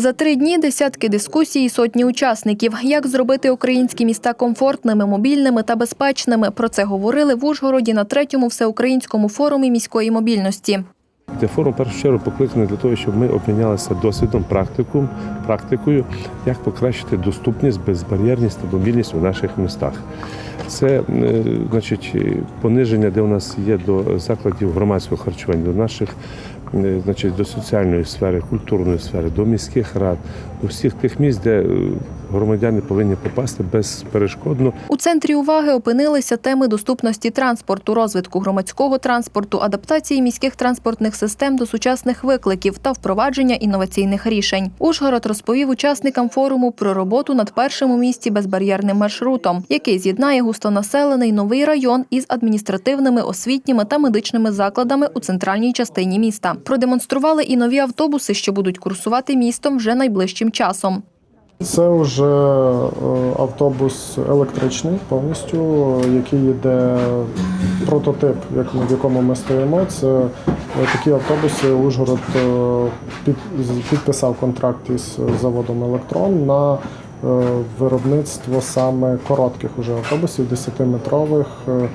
За три дні десятки дискусій сотні учасників. Як зробити українські міста комфортними, мобільними та безпечними? Про це говорили в Ужгороді на третьому всеукраїнському форумі міської мобільності. Цей форум першу чергу покликаний для того, щоб ми обмінялися досвідом, практикум, практикою, як покращити доступність, безбар'єрність та мобільність у наших містах. Це е, значить пониження, де у нас є до закладів громадського харчування, до наших значить, до соціальної сфери, культурної сфери, до міських рад, до всіх тих місць, де е, громадяни повинні попасти безперешкодно У центрі уваги опинилися теми доступності транспорту, розвитку громадського транспорту, адаптації міських транспортних систем до сучасних викликів та впровадження інноваційних рішень. Ужгород розповів учасникам форуму про роботу над першим у місті безбар'єрним маршрутом, який з'єднає густонаселений новий район із адміністративними, освітніми та медичними закладами у центральній частині міста. Продемонстрували і нові автобуси, що будуть курсувати містом вже найближчим часом. Це вже е, автобус електричний повністю, який йде прототип, як в якому ми стоїмо. Це е, такі автобуси. Ужгород е, під, підписав контракт із заводом Електрон на виробництво саме коротких уже автобусів, 10-метрових, е, е,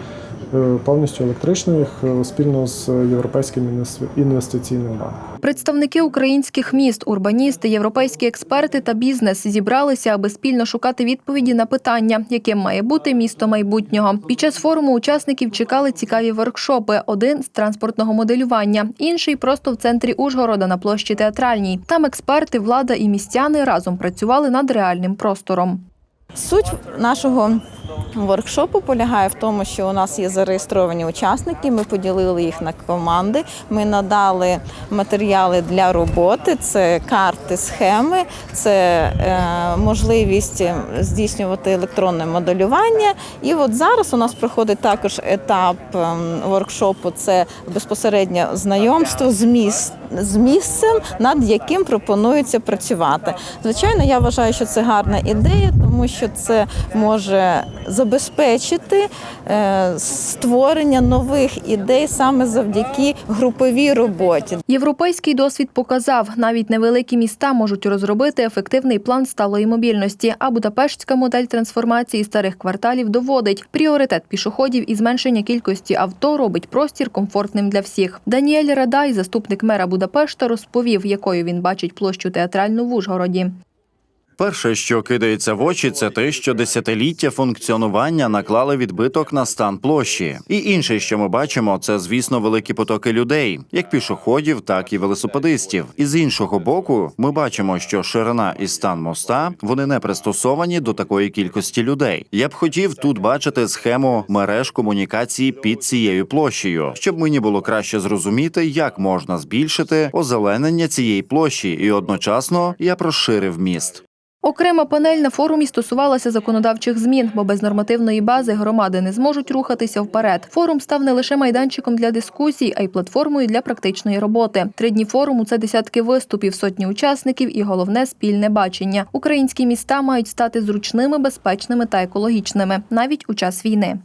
повністю електричних, е, спільно з Європейським інвестиційним банком. Представники українських міст, урбаністи, європейські експерти та бізнес зібралися, аби спільно шукати відповіді на питання, яким має бути місто майбутнього. Під час форуму учасників чекали цікаві воркшопи: один з транспортного моделювання, інший просто в центрі Ужгорода на площі театральній. Там експерти, влада і містяни разом працювали над реальним простором. Суть нашого воркшопу полягає в тому, що у нас є зареєстровані учасники. Ми поділили їх на команди. Ми надали матеріали для роботи: це карти, схеми, це е, можливість здійснювати електронне моделювання. І от зараз у нас проходить також етап ем, воркшопу. Це безпосередньо знайомство з міст. З місцем, над яким пропонується працювати. Звичайно, я вважаю, що це гарна ідея, тому що це може забезпечити е, створення нових ідей саме завдяки груповій роботі. Європейський досвід показав, навіть невеликі міста можуть розробити ефективний план сталої мобільності. А Будапештська модель трансформації старих кварталів доводить пріоритет пішоходів і зменшення кількості авто робить простір комфортним для всіх. Даніель Радай, заступник мера Будапешта, розповів, якою він бачить площу театральну в Ужгороді. Перше, що кидається в очі, це те, що десятиліття функціонування наклали відбиток на стан площі. І інше, що ми бачимо, це звісно великі потоки людей, як пішоходів, так і велосипедистів. І з іншого боку, ми бачимо, що ширина і стан моста вони не пристосовані до такої кількості людей. Я б хотів тут бачити схему мереж комунікації під цією площею, щоб мені було краще зрозуміти, як можна збільшити озеленення цієї площі, і одночасно я розширив міст. Окрема панель на форумі стосувалася законодавчих змін, бо без нормативної бази громади не зможуть рухатися вперед. Форум став не лише майданчиком для дискусій, а й платформою для практичної роботи. Три дні форуму це десятки виступів, сотні учасників і головне спільне бачення. Українські міста мають стати зручними, безпечними та екологічними навіть у час війни.